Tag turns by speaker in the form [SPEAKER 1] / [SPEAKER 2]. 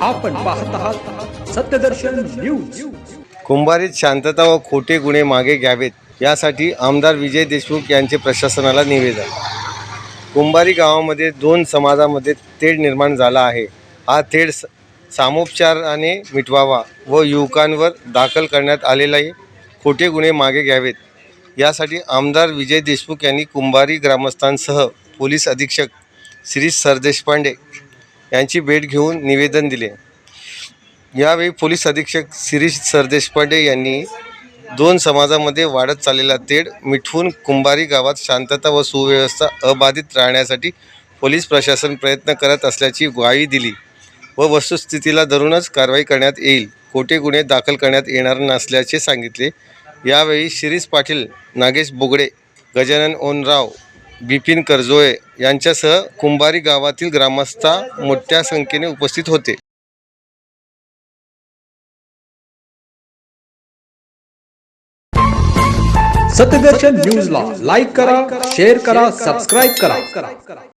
[SPEAKER 1] आपण पाहत आहात सत्यदर्शन न्यूज.
[SPEAKER 2] कुंभारीत शांतता व खोटे गुन्हे मागे घ्यावेत यासाठी आमदार विजय देशमुख यांचे प्रशासनाला निवेदन. कुंभारी गावामध्ये दोन समाजामध्ये तेढ निर्माण झाला आहे. हा तेढ स- सामोपचाराने मिटवावा व युवकांवर दाखल करण्यात आलेले खोटे गुन्हे मागे घ्यावेत. यासाठी आमदार विजय देशमुख यांनी कुंभारी ग्रामस्थांसह पोलीस अधीक्षक श्री सरदेशपांडे यांची भेट घेऊन निवेदन दिले. यावेळी पोलीस अधीक्षक शिरीष सरदेशपांडे यांनी दोन समाजामध्ये वाढत चाललेला तेढ मिठवून कुंभारी गावात शांतता व सुव्यवस्था अबाधित राहण्यासाठी पोलीस प्रशासन प्रयत्न करत असल्याची ग्वाही दिली व वस्तुस्थितीला धरूनच कारवाई करण्यात येईल खोटे गुन्हे दाखल करण्यात येणार नसल्याचे सांगितले. यावेळी शिरीष पाटील नागेश बोगडे गजानन ओनराव बिपिन करजोळे यांच्यासह कुंभारी गावातील ग्रामस्था मोठ्या संख्येने उपस्थित होते.
[SPEAKER 1] सत्यदर्शन न्यूजला लाईक करा शेअर करा सबस्क्राईब करा.